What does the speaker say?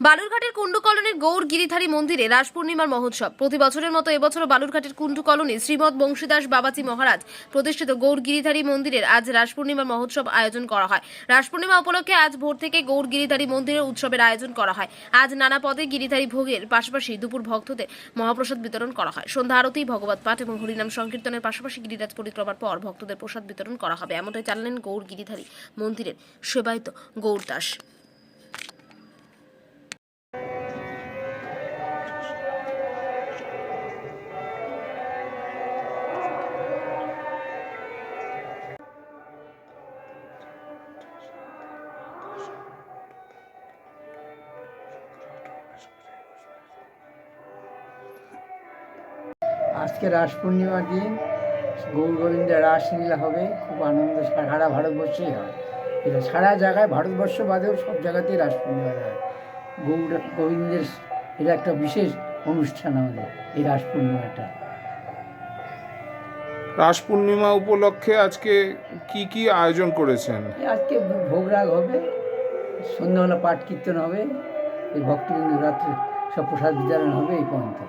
বালুরঘাটের কুন্ডু কলোনির গৌর গিরিধারী মন্দিরে রাস পূর্ণিমার মহোৎসব। প্রতি বছরের মতো এবছরও বালুরঘাটের কুন্ডু কলোনি শ্রীমৎ বংশীদাস বাবাজি মহারাজ প্রতিষ্ঠিত গৌর গিরিধারী মন্দিরের আজ রাস পূর্ণিমার মহোৎসব আয়োজন করা হয়। রাস পূর্ণিমা উপলক্ষে আজ ভোর থেকে গৌর গিরিধারী মন্দিরের উৎসবের আয়োজন করা হয়। আজ নানা পদে গিরিধারী ভোগের পাশাপাশি দুপুর ভক্তদের মহাপ্রসাদ বিতরণ করা হয়। সন্ধ্যা আরতি ভগবত পাঠ এবং হরিনাম সংকীর্তনের পাশাপাশি গিরিরাজ পরিক্রমার পর ভক্তদের প্রসাদ বিতরণ করা হবে। এমনটাই জানালেন গৌর গিরিধারী মন্দিরের সেবায়িত গৌর দাস। আজকে রাস পূর্ণিমার দিন গৌর গোবিন্দের রাসলীলা হবে খুব আনন্দ সারা ভারতবর্ষেই হয়। এটা সারা জায়গায় ভারতবর্ষ বাদেও সব জায়গাতেই রাস পূর্ণিমা হয়। গৌর গোবিন্দের এটা একটা বিশেষ অনুষ্ঠান আমাদের এই রাস পূর্ণিমাটা। রাস পূর্ণিমা উপলক্ষে আজকে কি কি আয়োজন করেছেন? আজকে ভোগরাগ হবে সন্ধ্যাবেলা পাঠ কীর্তন হবে এই ভক্তবৃন্দ রাত্রে সব প্রসাদ বিতরণ হবে এই পর্যন্ত।